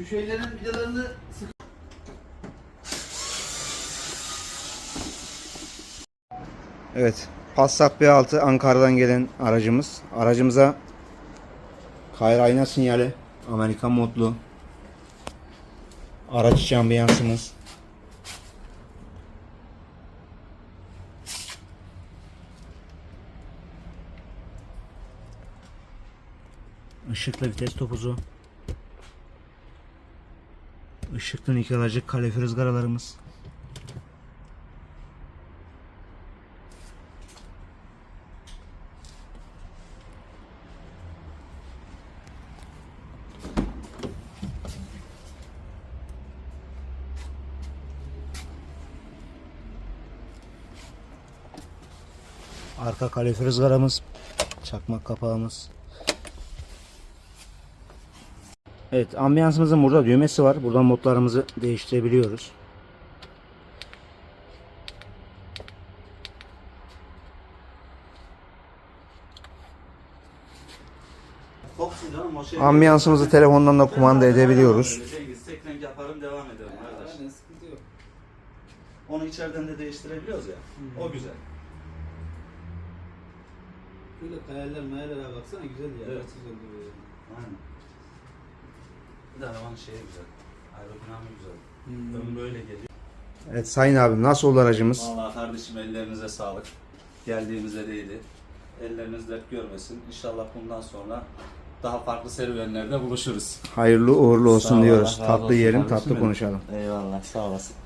Şu şeylerin vidalarını sık. Evet. Passat B6 Ankara'dan gelen aracımız. Aracımıza kayra ayna sinyali. Amerikan modlu. Araç içi ambiyansımız. Işıklı vites topuzu. Işıklı nikelajı kalifer ızgaralarımız. Arka kalifer ızgaramız. Çakmak kapağımız. Evet ambiyansımızın burada düğmesi var. Buradan modlarımızı değiştirebiliyoruz. Ambiyansımızı telefondan da kumanda edebiliyoruz. Renk yaparım devam ederim yok. Onu içeriden de değiştirebiliyoruz ya. O güzel. Böyle kayaller mayallere baksana güzel ya. Evet. Aynen. Bir de arabanın şeyi güzel. Aerodinami güzel. Hmm. Ön böyle geliyor. Evet Sayın abim nasıl oldu aracımız? Vallahi kardeşim ellerinize sağlık. Geldiğimize değdi. Elleriniz dert görmesin. İnşallah bundan sonra daha farklı serüvenlerde buluşuruz. Hayırlı uğurlu Sağ olsun ol, diyoruz. Allah Tatlı olsun yiyelim, tatlı benim. konuşalım. Eyvallah sağ olasın.